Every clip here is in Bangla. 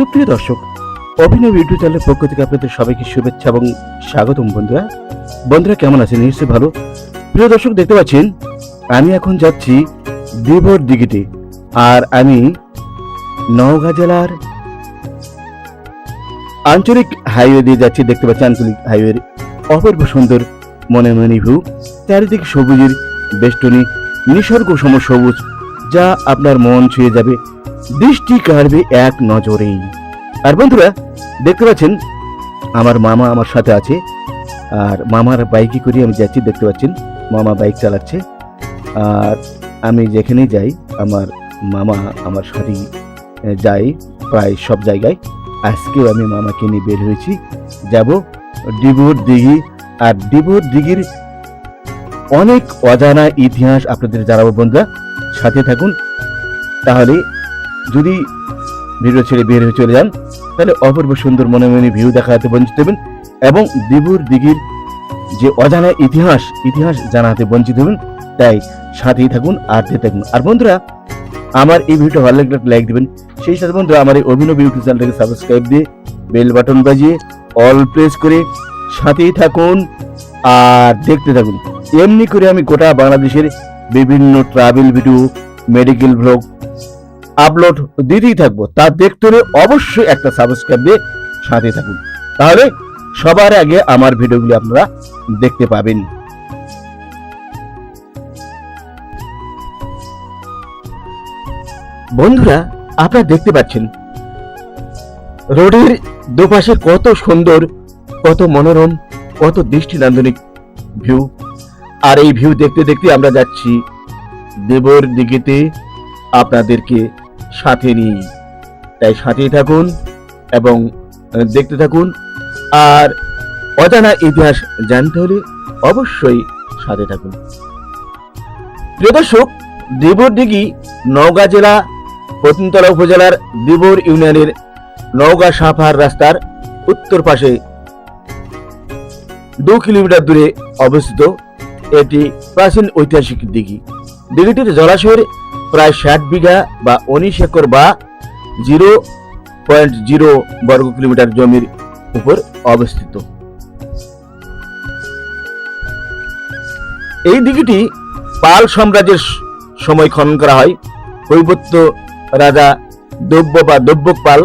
সুপ্রিয় দর্শক, অভিনব ইউটিউব চ্যানেলের পক্ষ থেকে আপনাদের সবাইকে শুভেচ্ছা এবং স্বাগতম বন্ধুরা। বন্ধুরা, কেমন আছেন? নিশ্চয়ই ভালো। প্রিয় দর্শক, দেখতে পাচ্ছেন, আমি এখন যাচ্ছি দেবর দিঘিতে, আর আমি নওগাঁ জেলার আঞ্চলিক হাইওয়ে দিয়ে যাচ্ছি। দেখতে পাচ্ছি আঞ্চলিক হাইওয়ের অপূর্ব সুন্দর মনে মনে ভিউ চারিদিকে সবুজের বেষ্টনী, নিসর্গ সম সবুজ, যা আপনার মন ছুঁয়ে যাবে। দৃষ্টি কাড়বে এক নজরেই। আর বন্ধুরা দেখতে পাচ্ছেন আমার মামা আমার সাথে আছে আর মামার বাইকে করে আমি যাচ্ছি দেখতে পাচ্ছেন মামা বাইক চালাচ্ছে আর আমি যেখানেই যাই আমার মামা আমার আহ, যাই প্রায় সব জায়গায়। আজকেও আমি মামাকে নিয়ে বের হয়েছি যাব ডিবুর দিঘি আর ডিবুর দিঘির অনেক অজানা ইতিহাস আপনাদের জানাব বন্ধুরা সাথে থাকুন তাহলে যদি ভিডিও ছেড়ে বের হয়ে চলে যান, তাহলে অপূর্ব সুন্দর মনে মনে ভিউ দেখাতে বঞ্চিত হবেন এবং দিবুর দিঘির যে অজানা ইতিহাস ইতিহাস জানাতে বঞ্চিত হবেন, তাই সাথেই থাকুন আর থাকুন। আর বন্ধুরা, আমার এই ভিডিওটা ভালো লাগলে লাইক দিবেন। সেই সাথে বন্ধুরা, আমার এই অভিনব ইউটিউব চ্যানেলটাকে সাবস্ক্রাইব দিয়ে বেল বাটন বাজিয়ে অল প্রেস করে সাথেই থাকুন আর দেখতে থাকুন। এমনি করে আমি গোটা বাংলাদেশের বিভিন্ন travel video medical blog upload দিতেই থাকব। তা দেখতে হলে অবশ্যই একটা সাবস্ক্রাইব দিয়ে সাথে থাকুন। তাহলে সবার আগে আমার ভিডিওগুলি আপনারা দেখতে পাবেন। বন্ধুরা, আপনারা দেখতে পাচ্ছেন, রোডের দুপাশে কত সুন্দর, কত মনোরম, কত দৃষ্টি নান্দনিক ভিউ আর এই ভিউ দেখতে দেখতে আমরা যাচ্ছি দেবর দিঘিতে। আপনাদেরকে সাথে নিয়ে তাই সাথেই থাকুন এবং দেখতে থাকুন। আর অজানা ইতিহাস জানতে হলে অবশ্যই সাথে থাকুন। প্রিয় দর্শক, দেবর দিঘি, নওগাঁ জেলা, পতিনতলা উপজেলার দেবর ইউনিয়নের নওগাঁ সাফার রাস্তার উত্তর পাশে দু কিলোমিটার দূরে অবস্থিত এটি প্রাচীন ঐতিহাসিক দিঘি। দিঘিটির জলাশয়ের প্রায় ষাট বিঘা বা উনিশ একর বা জিরো পয়েন্ট জিরো বর্গ কিলোমিটার জমির উপর অবস্থিত। এই দিঘিটি পাল সাম্রাজ্যের সময় খনন করা হয়। কৈবত্য রাজা দব্য বা দব্যক পাল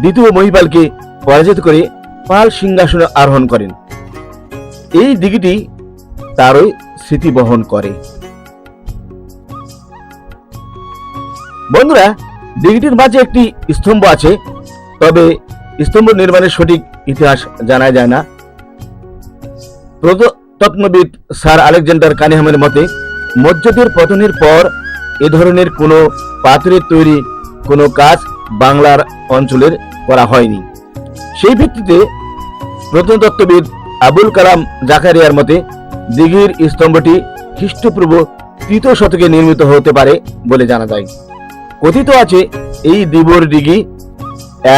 দ্বিতীয় মহিপালকে পরাজিত করে পাল সিংহাসনে আরোহণ করেন। এই দিঘিটি তারই স্মৃতি বহন করে। বন্ধুরা দিঘিটির মাঝে একটি স্তম্ভ আছে, তবে স্তম্ভ নির্মাণের সঠিক ইতিহাস জানা যায় না। প্রত্নবিদ স্যার আলেকজান্ডার কানিহামের মতে মধ্যযুগের পতনের পর এ ধরনের কোনো পাথরের তৈরি কোনো কাজ বাংলার অঞ্চলের করা হয়নি। সেই ভিত্তিতে প্রত্নতত্ত্ববিদ আবুল কালাম জাকারিয়ার মতে দিঘির স্তম্ভটি খ্রিস্টপূর্ব তৃতীয় শতকে নির্মিত হতে পারে বলে জানা যায়। কথিত আছে, এই দিবর দিঘি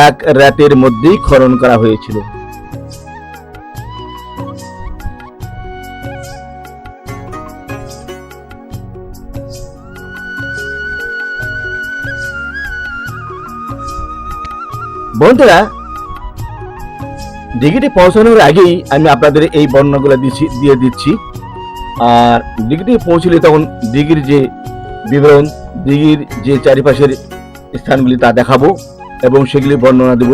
এক রাতের মধ্যেই খনন করা হয়েছিল। বন্ধুরা, দিঘিটি পৌঁছানোর আগেই আমি আপনাদের এই বর্ণনাগুলো দিয়ে দিচ্ছি। আর দিঘিটি পৌঁছলে তখন দিঘির যে বিবরণ দিঘির যে চারিপাশের স্থানগুলি তা দেখাবো এবং সেগুলি বর্ণনা দেব।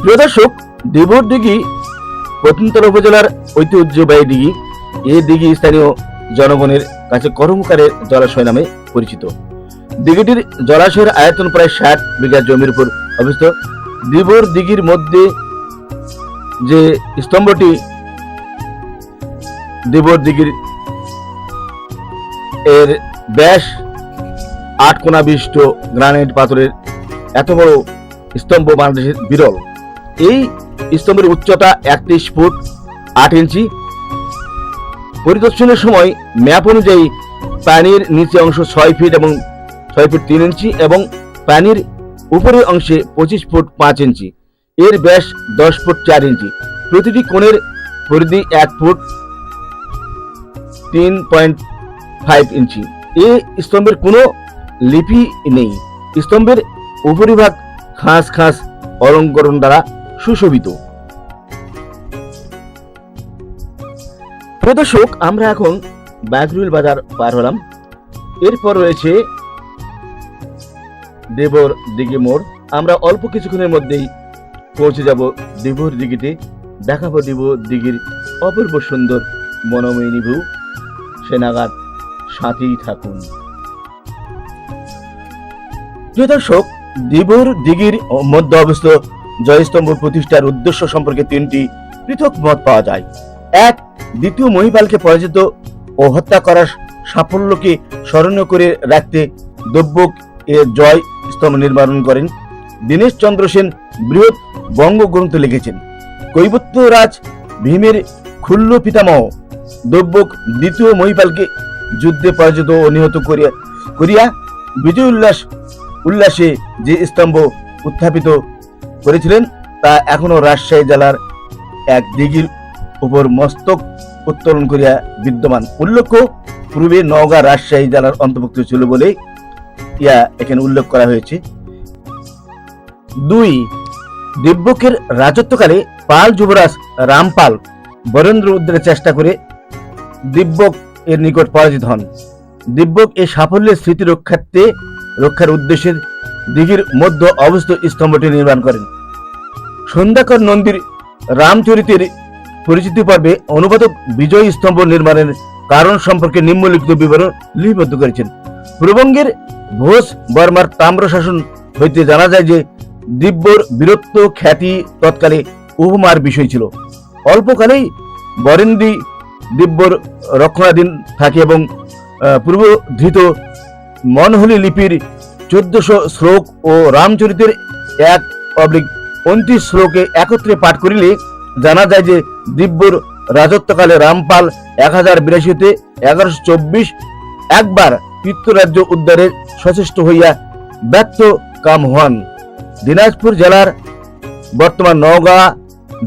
প্রিয় দর্শক, দেবর দিঘি প্রত্যন্তর উপজেলার ঐতিহ্যবাহী দিঘি। এই দিঘি স্থানীয় জনগণের কাছে কর্মকারের জলাশয় নামে পরিচিত। দিঘিটির জলাশয়ের আয়তন প্রায় ষাট বিঘা জমির উপর অবস্থিত। দিবর দিঘির মধ্যে যে স্তম্ভটি দেবর দিঘির এর ব্যাস আট কোনা বিশিষ্ট গ্রানাইট পাথরের এত বড় স্তম্ভ বাংলাদেশের বিরল। এই স্তম্ভের উচ্চতা একত্রিশ ফুট আট ইঞ্চি। পরিদর্শনের সময় ম্যাপ অনুযায়ী পানির নিচে অংশ ছয় ফিট এবং ছয় ফিট তিন ইঞ্চি এবং পানির উপরের অংশে পঁচিশ ফুট পাঁচ ইঞ্চি। এর ব্যাস দশ ফুট চার ইঞ্চি। প্রতিটি কোণের পরিধি এক ফুট তিন পয়েন্ট ফাইভ ইঞ্চি। এই স্তম্ভের কোনো লিপি নেই। স্তম্ভের উপরিভাগ খাস খাস অলঙ্করণ দ্বারা সুশোভিত। প্রদর্শক আমরা এখন বাগরুল বাজার পার হলাম। এরপর রয়েছে দেবর দিঘি মোড়। আমরা অল্প কিছুক্ষণের মধ্যেই পৌঁছে যাব দেবর দিঘিতে। দেখাবো দেব দিঘির অপূর্ব সুন্দর মনোময়ী ভিউ সে নাগাদ সাথেই থাকুন প্রিয় দর্শক দেবর দিঘির মধ্যে অবস্থিত জয়স্তম্ভ প্রতিষ্ঠার উদ্দেশ্য সম্পর্কে তিনটি পৃথক মত পাওয়া যায়। এক, দ্বিতীয় মহিপালকে পরাজিত ও হত্যা করার সাফল্যকে স্মরণীয় করে রাখতে দব্যক এ জয় স্তম্ভ নির্মাণ করেন। দীনেশ চন্দ্র সেন বৃহৎ বঙ্গগ্রন্থ লিখেছেন কৈবত্যরাজ ভীমের খুল্ল পিতামহ। দব্যক দ্বিতীয় মহিপালকে যুদ্ধে পরাজিত ও নিহত করিয়া করিয়া বিজয় উল্লাস উল্লাসে যে স্তম্ভ উত্থাপিত করেছিলেন, তা এখনও রাজশাহী জেলার এক দিঘির উপর মস্তক উত্তোলন করিয়া বিদ্যমান। উল্লেখ্য, পূর্বে নওগাঁ রাজশাহী জেলার অন্তর্ভুক্ত ছিল বলে ইয়া এখানে উল্লেখ করা হয়েছে। দুই, দিব্যকের রাজত্বকালে পাল যুবরাজ রামপাল বরেন্দ্র উদ্ধারের চেষ্টা করে দিব্যক এর নিকট পরাজিত হন। দিব্যক এই সাফল্যের স্মৃতি রক্ষার্থে রক্ষার উদ্দেশ্যে দিঘির মধ্য অবস্থিত স্তম্ভটি নির্মাণ করেন। সন্ধ্যাকর নন্দীর রামচরিতের পরিচিতি পর্বে অনুবাদক বিজয় স্তম্ভ নির্মাণের কারণ সম্পর্কে নিম্নলিখিত বিবরণ লিপিবদ্ধ করেছেন। পূর্ববঙ্গের ঘোষ বর্মার তাম্র শাসন হইতে জানা যায় যে দিব্যর বীরত্ব, খ্যাতি তৎকালে উপমার বিষয় ছিল। অল্পকালেই বরেন্দ্রী দিব্যর রক্ষণাধীন থাকে এবং পূর্বধৃত মনহলি লিপির চোদ্দশো শ্লোক ও রামচরিতের এক অবলিক উনত্রিশ শ্লোকে একত্রে পাঠ করিলে জানা যায় যে দিব্যর রাজত্বকালে রামপাল এক হাজার বিরাশিতে এগারোশো চব্বিশ একবার পিত্তরাজ্য উদ্ধারে সচেষ্ট হইয়া ব্যর্থ কাম হন। দিনাজপুর জেলার বর্তমান নওগাঁ,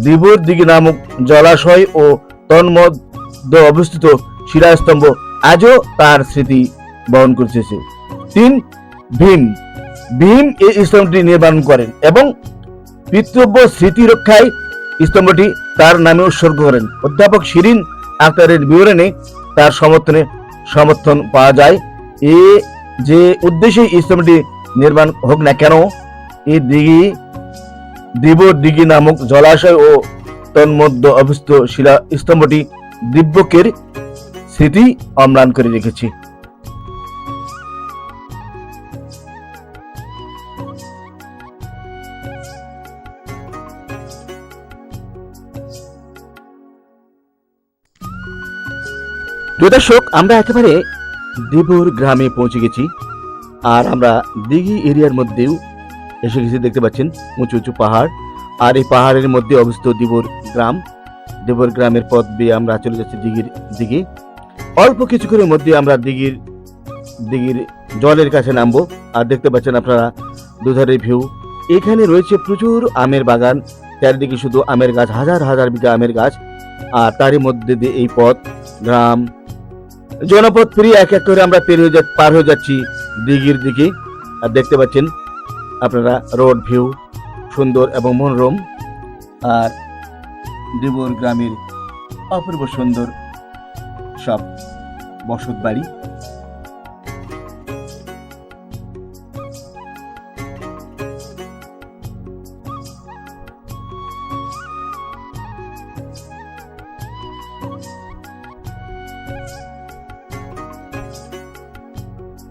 দিবর দিঘি নামক জলাশয় ও তন্মধ্য অবস্থিত শিলাস্তম্ভ আজও তার স্মৃতি। বহন করতেছে তিন ভীম ভীম এই স্তম্ভটি নির্মাণ করেন এবং পিতৃব্য স্মৃতি রক্ষায় স্তম্ভটি তার নামে উৎসর্গ করেন। অধ্যাপক শিরিন আক্তারের বিবরণে তার সমর্থনে সমর্থন পাওয়া যায়। এ যে উদ্দেশ্যে স্তম্ভটি নির্মাণ হোক না কেন এই দিঘি দিব দিঘি নামক জলাশয় ও তন্মধ্য অবস্থিত শিলা স্তম্ভটি দিব্যকের স্মৃতি অম্লান করে রেখেছে। প্রিয় দর্শক, আমরা একেবারে দেবর গ্রামে পৌঁছে গেছি আর আমরা দিঘি এরিয়ার মধ্যেও এসে গেছি, দেখতে পাচ্ছেন, উঁচু উঁচু পাহাড়। আর এই পাহাড়ের মধ্যে অবস্থিত দেবর গ্রাম। দেবর গ্রামের পথ দিয়ে আমরা চলে যাচ্ছি দিঘির দিকে। অল্প কিছুক্ষণের মধ্যে আমরা দিঘির দিঘির জলের কাছে নামবো। আর দেখতে পাচ্ছেন আপনারা দুধারের ভিউ। এখানে রয়েছে প্রচুর আমের বাগান। চারিদিকে শুধু আমের গাছ, হাজার হাজার বিঘা আমের গাছ। আর তারই মধ্যে দিয়ে এই পথ, গ্রাম জনপথ ফিরি এক এক করে আমরা পের হয়ে যা পার হয়ে যাচ্ছি দিঘির দিকে। আর দেখতে পাচ্ছেন আপনারা রোড ভিউ, সুন্দর এবং মনোরম। আর দেবর গ্রামের অপূর্ব সুন্দর সব বসত বাড়ি।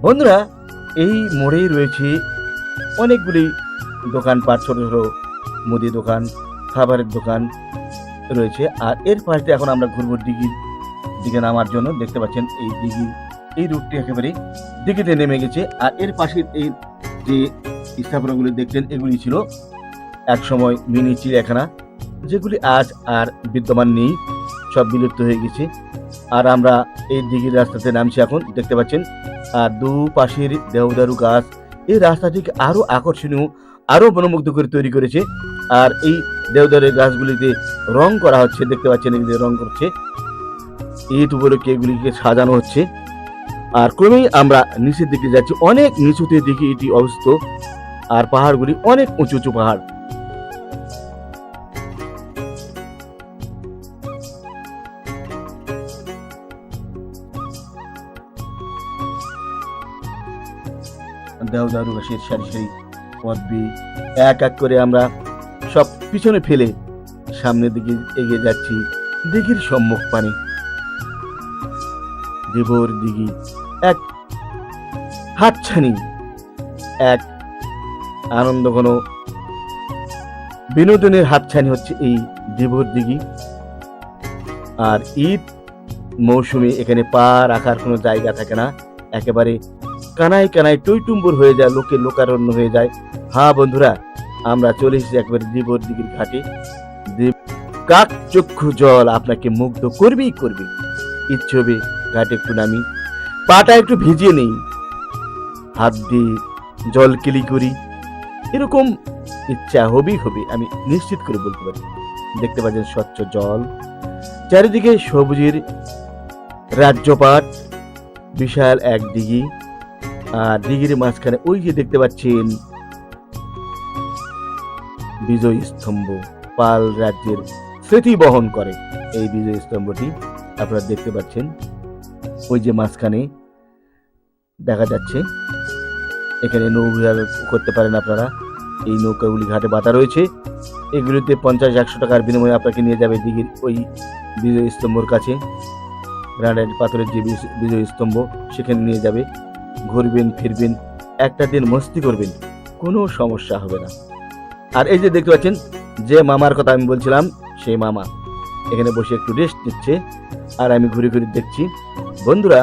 বন্ধুরা, এই মোড়েই রয়েছে অনেকগুলি দোকানপাট, ছোট ছোট মুদি দোকান, খাবারের দোকান রয়েছে। আর এর পাশে এখন আমরা ঘুরবো দিঘির দিকে নামার জন্য। দেখতে পাচ্ছেন এই দিঘি, এই রুটটি একেবারে দিঘিতে নেমে গেছে। আর এর পাশে এই যে স্থাপনাগুলি দেখছেন এগুলি ছিল এক সময় মিনি চিড়িয়াখানা, যেগুলি আজ আর বিদ্যমান নেই, সব বিলুপ্ত হয়ে গেছে। আর আমরা এই দিঘির রাস্তাতে নামছি এখন। দেখতে পাচ্ছেন আর দু পাশের দেওদারু গাছ। এই রাস্তাটিকে আরও আকর্ষণীয়, আরও মনোমুগ্ধ করে তৈরি করেছে। আর এই দেওদারের গাছগুলিতে রং করা হচ্ছে, দেখতে পাচ্ছেন এগুলি রং করছে। ঈদ উপলক্ষে এগুলিকে সাজানো হচ্ছে। আর ক্রমেই আমরা নিচের দিকে যাচ্ছি। অনেক নিচুতে দিকে এটি অবস্থিত। আর পাহাড়গুলি অনেক উঁচু উঁচু পাহাড়। দেওদারু ঘাসের সারি সারি পথ দিয়ে এক এক করে আমরা সব পিছনে ফেলে সামনের দিকে এগিয়ে যাচ্ছি, দিঘির সম্মুখ পানে। দেবর দিঘি, এক হাতছানি, এক আনন্দ ঘন বিনোদনের হাতছানি হচ্ছে এই দেবর দিঘি। আর ঈদ মৌসুমে এখানে পা রাখার কোনো জায়গা থাকে না, একেবারে কানায় কানায় টইটুম্বুর হয়ে যায়, লোকে লোকারণ্য হয়ে যায়। হ্যাঁ বন্ধুরা, আমরা চলে এসেছি একবার দেবর দিঘির ঘাটে। কাক চক্ষু জল আপনাকে মুগ্ধ করবেই করবে। ইচ্ছে হবে ঘাটে একটু নামি পাটা একটু ভিজিয়ে নেই। হাত দিয়ে জল কেলি করি। এরকম ইচ্ছা হবেই হবে, আমি নিশ্চিত করে বলতে পারি। দেখতে পাচ্ছেন স্বচ্ছ জল। চারিদিকে সবুজের রাজ্যপাট। বিশাল এক দিঘি। আর দিঘির মাঝখানে ওই যে দেখতে পাচ্ছেন বিজয় স্তম্ভ, পাল রাজ্যের স্মৃতি বহন করে। এই বিজয় স্তম্ভটি আপনারা দেখতে পাচ্ছেন। ওই যে মাঝখানে দেখা যাচ্ছে, এখানে নৌকা করতে পারেন আপনারা। এই নৌকাগুলি ঘাটে বাতা রয়েছে। এগুলিতে পঞ্চাশ, একশো টাকার বিনিময়ে আপনাকে নিয়ে যাবে দিঘির ওই বিজয় স্তম্ভর কাছে। গ্রানাইট পাথরের যে বিজ- বিজয় স্তম্ভ, সেখানে নিয়ে যাবে। ঘুরবেন, ফিরবেন, একটা দিন মস্তি করবেন, কোনো সমস্যা হবে না। আর এই যে দেখতে পাচ্ছেন, যে মামার কথা আমি বলছিলাম, সেই মামা। এখানে বসে একটু রেস্ট নিচ্ছে, আর আমি ঘুরে ঘুরে দেখছি, বন্ধুরা,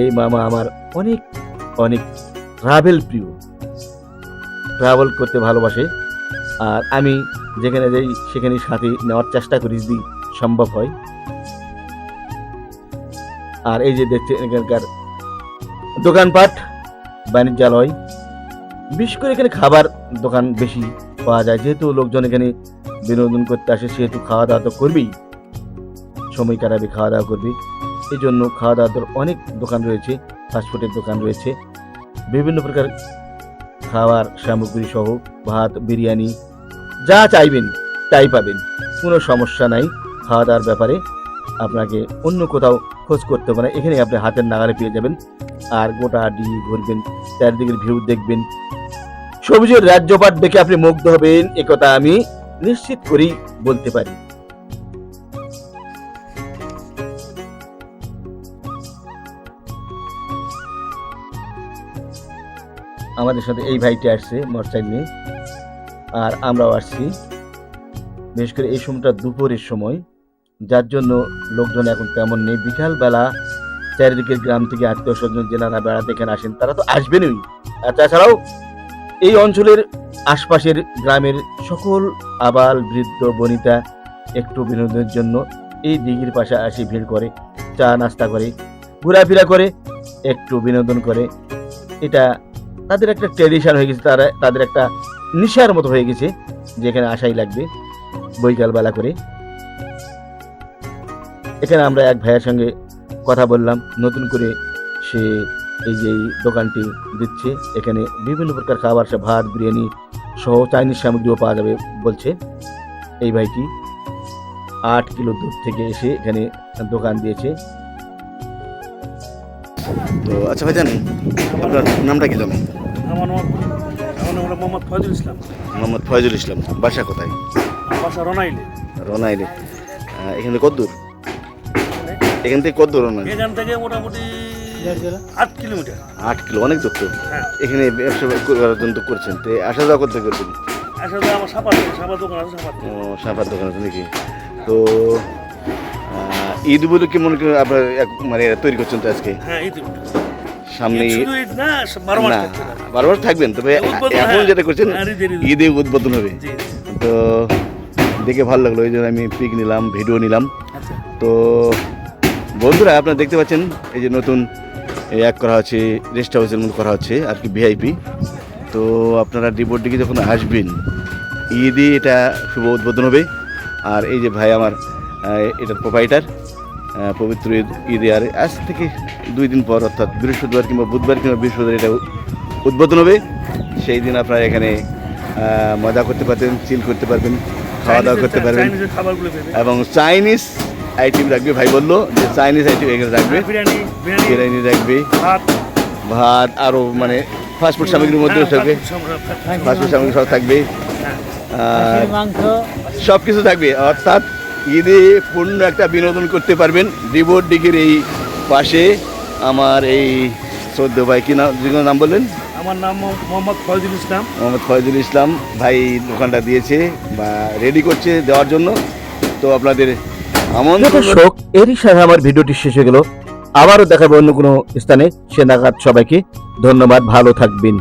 এই মামা আমার অনেক অনেক ট্রাভেল প্রিয়। ট্রাভেল করতে ভালোবাসে, আর আমি যেখানে যাই, সেখানে সাথে নেওয়ার চেষ্টা করি যদি সম্ভব হয়। আর এই যে দেখছেন এখানকার দোকানপাট, বাণিজ্যালয়, বিশেষ করে এখানে খাবার দোকান বেশি পাওয়া যায়। যেহেতু লোকজন এখানে বিনোদন করতে আসে, সেহেতু খাওয়া দাওয়া তো করবেই। সময় কাটাবে খাওয়া দাওয়া করবে। এই জন্য খাওয়া দাওয়ার অনেক দোকান রয়েছে ফাস্টফুডের দোকান রয়েছে। বিভিন্ন প্রকার খাবার সামগ্রী সহ ভাত, বিরিয়ানি, যা চাইবেন তাই পাবেন। কোনো সমস্যা নাই। খাওয়া দাওয়ার ব্যাপারে আপনাকে অন্য কোথাও খোঁজ করতে হবে না এখানে আপনি হাতের নাগালে পেয়ে যাবেন। আর গোটা ডি ঘুরবেন, চারিদিকের ভিউ দেখবেন। সবুজের রাজ্যপাট দেখে আপনি মুগ্ধ হবেন একথা আমি নিশ্চিত করেই বলতে পারি। আমাদের সাথে এই ভাইটি আসছে মোটরসাইকেল নিয়ে। আর আমরাও আসছি। বিশেষ করে এই সময়টা দুপুরের সময়। যার জন্য লোকজন এখন তেমন নেই। বিকালবেলা চারিদিকের গ্রাম থেকে আত্মীয় স্বজন, জেলারা বেড়াতে এখানে আসেন, তারা তো আসবেনই। আর তাছাড়াও এই অঞ্চলের আশপাশের গ্রামের সকল আবাল, বৃদ্ধ, বনিতা একটু বিনোদনের জন্য এই দিঘির পাশে আসি, ভিড় করে, চা নাস্তা করে, ঘোরাফেরা করে, একটু বিনোদন করে। এটা তাদের একটা ট্রেডিশন হয়ে গেছে, তারা, তাদের একটা নিশার মতো হয়ে গেছে, যেখানে আসাই লাগবে বৈকালবেলা করে। এখানে আমরা এক ভাইয়ের সঙ্গে কথা বললাম। নতুন করে সে এই যে এই দোকানটি দিচ্ছে এখানে বিভিন্ন প্রকার খাবার সে ভাত বিরিয়ানি সহ চাইনিজ সামগ্রীও পাওয়া যাবে বলছে এই ভাইটি। আট কিলো দূর থেকে এসে এখানে দোকান দিয়েছে। তো আচ্ছা ভাইজান আপনার নামটা কি জানেন? আমার নাম আমার নাম মোহাম্মদ ফয়জুল ইসলাম। মোহাম্মদ ফয়জুল ইসলাম বাসা কোথায়? বাসা রনাইলে। রনাইলে। এখান কত দূর এখান থেকে কত দূর রনাইলে এখান থেকে মোটামুটি আট কিলোমিটার। আট কিলো অনেক দূর তো। হ্যাঁ। এখানে ব্যবসা করার জন্য করছেন। তো আসা যাওয়া করতে করবেন আসলে আমার সাপার সাপার দোকান আছে সাপার ও সাপার দোকান আছে নাকি? তো ঈদ বলে কি মনে করেন আপনার মানে তৈরি করছেন তো আজকে? হ্যাঁ ঈদ সামনে না। বারবার থাকবেন তবে এখন হ্যাঁ। যেটা করছেন হ্যাঁ, ঈদে। উদ্বোধন হবে। তো দেখে ভালো লাগল এই জন্য আমি পিক নিলাম ভিডিও নিলাম। আচ্ছা। তো বন্ধুরা আপনারা দেখতে পাচ্ছেন এই যে নতুন এক করা হচ্ছে রেস্ট হাউসের মতো করা হচ্ছে আর কি ভিআইপি তো আপনারা ডিবোর দিকে যখন আসবেন ঈদে এটা শুভ উদ্বোধন হবে। আর এই যে ভাই আমার এটার প্রোপাইটার পবিত্র ঈদ ঈদে আর আজ থেকে দুই দিন পর অর্থাৎ বৃহস্পতিবার কিংবা বুধবার কিংবা বৃহস্পতিবার এটা উদ্বোধন হবে। সেই দিন আপনারা এখানে মজা করতে পারবেন চিল করতে পারবেন খাওয়া দাওয়া করতে পারবেন। এবং চাইনিজ আইটেম রাখবে ভাই বলল যে চাইনিজ আইটেম এখানে রাখবে। বিরিয়ানি রাখবে। ভাত। ভাত আরও মানে ফাস্টফুড সামগ্রীর মধ্যেও হ্যাঁ, থাকবে। ফাস্টফুড সামগ্রী সব থাকবে। আর সব কিছু থাকবে। অর্থাৎ ঈদে পূর্ণ একটা বিনোদন করতে পারবেন। রিবোর ডিগির এই পাশে আমার এই শ্রদ্ধ ভাই কি নাম যে নাম বললেন আমার নাম মোহাম্মদ ফয়জুল ইসলাম। মোহাম্মদ ফয়জুল ইসলাম ভাই দোকানটা দিয়েছে বা রেডি করছে দেওয়ার জন্য। তো আপনাদের দর্শক এরই সাথে আমার ভিডিওটি শেষ হয়ে গেল। আবারও দেখাবো অন্য কোনো স্থানে। সে নাগাদ সবাইকে ধন্যবাদ ভালো থাকবেন।